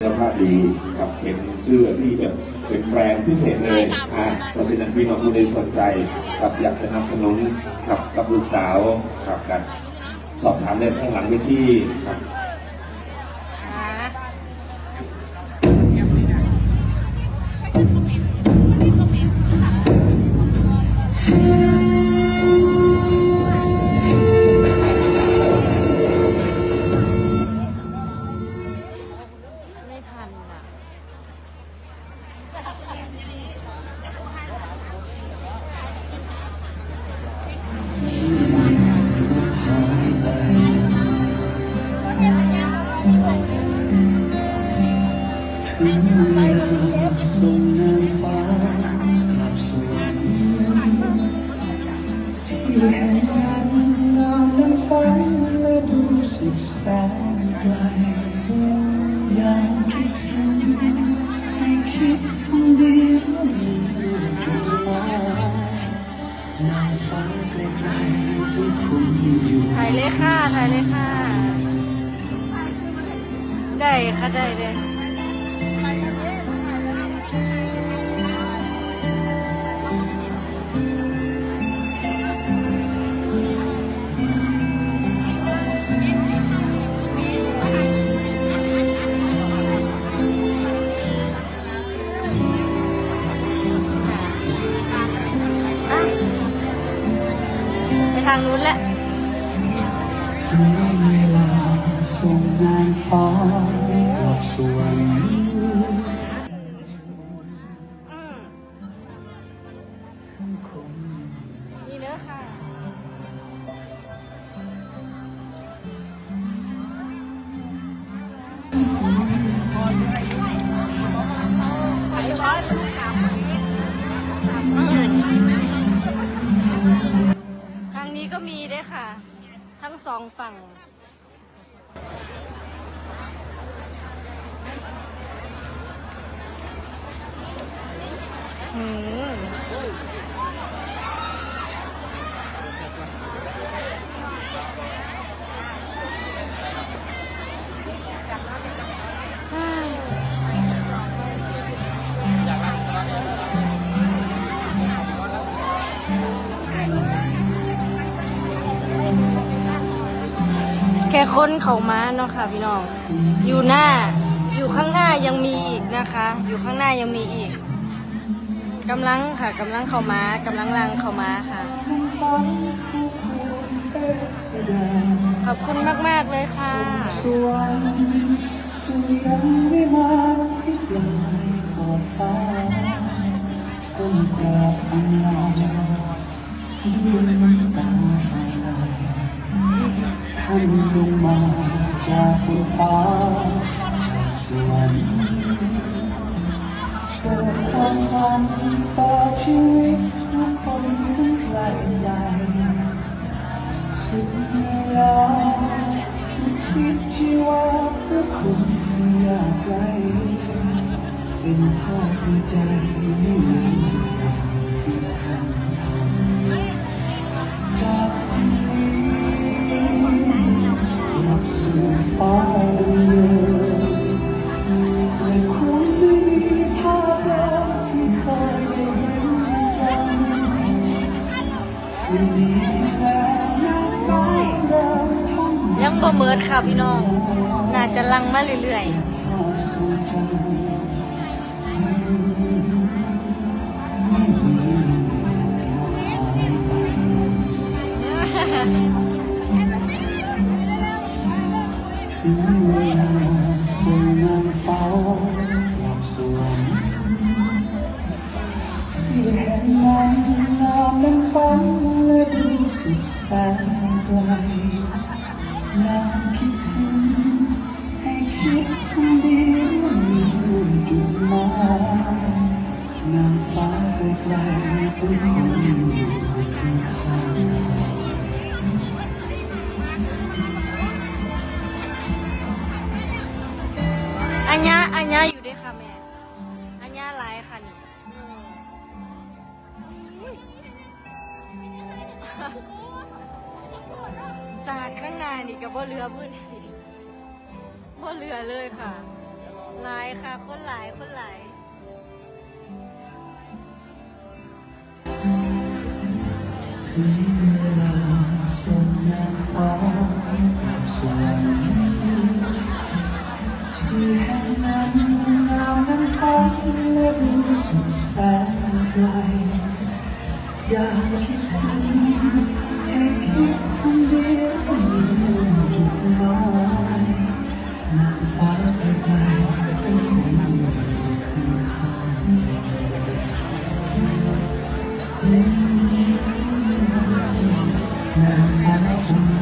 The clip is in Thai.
คุณภาพดีครับเป็นเสื้อที่แบบเป็นแบรนด์พิเศษเลยอ่าเพราะฉะนั้นพี่น้องผู้ใดสนใจครับอยากสนับสนุนครับกับลูกสาวครับกันสอบถามได้ข้างหลังเวทีครับค่ะ แห่งนั้นงามนั้นฝันและดูสุดแสนไกลยากคิดถึงให้คิดถึงดีว่ามีจุดหมานางฟ้าไกลๆทุกคนอยู่ถ่ายเลยค่ะถ่ายเลยค่ะ ได้ค่ะได้เลย ทางนู้นแหละถึงเวลาส่งนางฟ้ากลับสวรรค์อืมนี่เด้อค่ะ สองฝั่ง ค่ค้นเขามาเนาะค่ะพี่น้อง อยู่หน้า อยู่ข้างหน้ายังมีอีกนะคะ อยู่ข้างหน้ายังมีอีกกำลังค่ะกำลังเขามากำลังลังเขามาค่ะ ขอบคุณมาก ๆ เลยค่ะสว ลายขอบฟ้าก้มกราบอันลงมาจากบนฟ้าจากสวรรค์เกิดความฝันต่อชีวิตทุกคนทั้งไกลใหญ่สุดเวลาทิศชีวาเพื่อคนที่ยากไร้เป็นภาพในใจไม่ลืมอย่างที่ทำ ยได้เห็นจำวันนี้แล้วน้ำฟ้าเดิมท่องยังบ่เมิดค่ะพี่น้อง น่าจะลังมาเรื่อยพาสู่จันทร์ไม่มีหายไปๆ งนั้นงามนั้นฝันและดูสุดแสนไกลยามคิดถึงให้คิดคนเดียวมีจุดหมายนางฟ้าไกลๆทุกคนอยู่ข้างๆอัญญาอัญญาอยู่ด้วยค่ะแม่ ข้างหน้านี่กับว่เรือพื้นที่ว่เรือเลยค่ะ หลายค่ะ คนหลายคนหลายอยากคิดถึง Now I'm